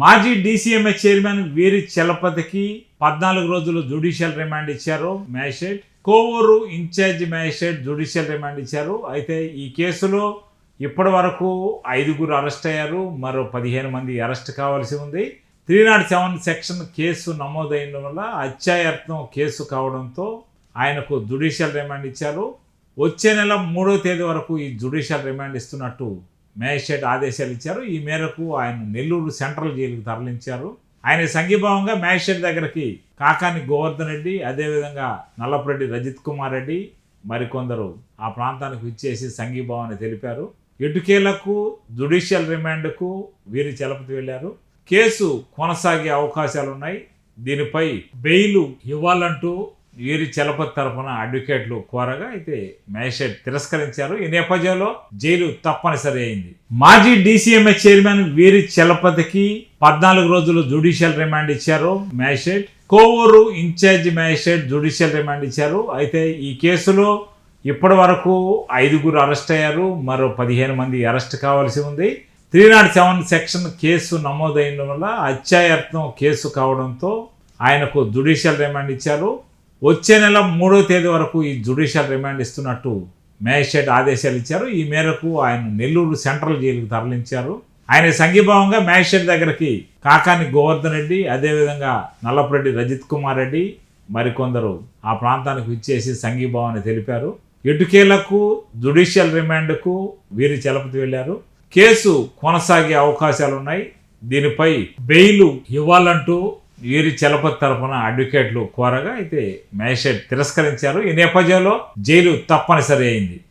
మాజీ DCMA chairman వీరి చలపతికి పద్నాలుగు రోజులు జుడిషియల్ రిమాండ్ ఇచ్చారు magistrate. Kovur in charge magistrate judicial remand ఇచ్చారు. అయితే ఈ కేసులో ఇప్పటి వరకు ఐదుగురు అరెస్ట్ అయ్యారు. మరో పదిహేను మంది అరెస్ట్ కావాల్సి ఉంది. Three naught seven section case నమోదైన వల్ల అత్యాయత్నం కేసు కావడంతో ఆయనకు జుడిషియల్ రిమాండ్ ఇచ్చారు. వచ్చే నెల మూడో తేదీ వరకు ఈ జుడిషియల్ రిమాండ్ ఇస్తున్నట్టు మేజిస్ట్రేట్ ఆదేశాలు ఇచ్చారు. ఈ మేరకు ఆయన నెల్లూరు సెంట్రల్ జైలుకు తరలించారు. ఆయన సంఘీభావంగా మేజిస్ట్రేట్ దగ్గరికి కాకాని గోవర్ధన్ రెడ్డి అదేవిధంగా నల్లపురెడ్డి రజిత్ కుమార్ రెడ్డి మరికొందరు ఆ ప్రాంతానికి విచ్చేసి సంఘీభావాన్ని తెలిపారు. ఇటుకేలకు జుడిషియల్ రిమాండ్కు వీరి చలపతి వెళ్ళారు. కేసు కొనసాగే అవకాశాలు ఉన్నాయి దీనిపై బెయిల్ ఇవ్వాలంటూ వీరి చలపతి తరఫున అడ్వకేట్లు కోరగా అయితే మేజిస్ట్రేట్ తిరస్కరించారు. ఈ నేపథ్యంలో జైలు తప్పనిసరి అయింది. మాజీ డీసీఎంఏ చైర్మన్ వీరి చలపతికి పద్నాలుగు రోజులు జుడిషియల్ రిమాండ్ ఇచ్చారు magistrate. Kovur in charge magistrate judicial remand ఇచ్చారు. అయితే ఈ కేసులో ఇప్పటి వరకు ఐదుగురు అరెస్ట్ అయ్యారు. మరో పదిహేను మంది అరెస్ట్ కావాల్సి ఉంది. Three naught seven section case నమోదైన వల్ల అత్యాయత్నం కేసు కావడంతో ఆయనకు జుడిషియల్ రిమాండ్ ఇచ్చారు. వచ్చే నెల మూడో తేదీ వరకు ఈ జుడిషియల్ రిమాండ్ ఇస్తున్నట్టు మేజిస్ట్రేట్ ఆదేశాలు ఇచ్చారు. ఈ మేరకు ఆయన నెల్లూరు సెంట్రల్ జైలుకు తరలించారు. ఆయన సంఘీభావంగా మేజిస్ట్రేట్ దగ్గరికి కాకాని గోవర్ధన్ రెడ్డి అదేవిధంగా నల్లపురెడ్డి రజిత్ కుమార్ రెడ్డి మరికొందరు ఆ ప్రాంతానికి విచ్చేసి సంఘీభావాన్ని తెలిపారు. ఇటుకేలకు జుడిషియల్ రిమాండ్కు వీరి చలపతి వెళ్ళారు కేసు కొనసాగే అవకాశాలు ఉన్నాయి దీనిపై బెయిల్ ఇవ్వాలంటూ వీరి చలపతి తరపున అడ్వకేట్లు కోరగా అయితే మేజిస్ట్రేట్ తిరస్కరించారు. ఈ నేపథ్యంలో జైలు తప్పనిసరి అయింది.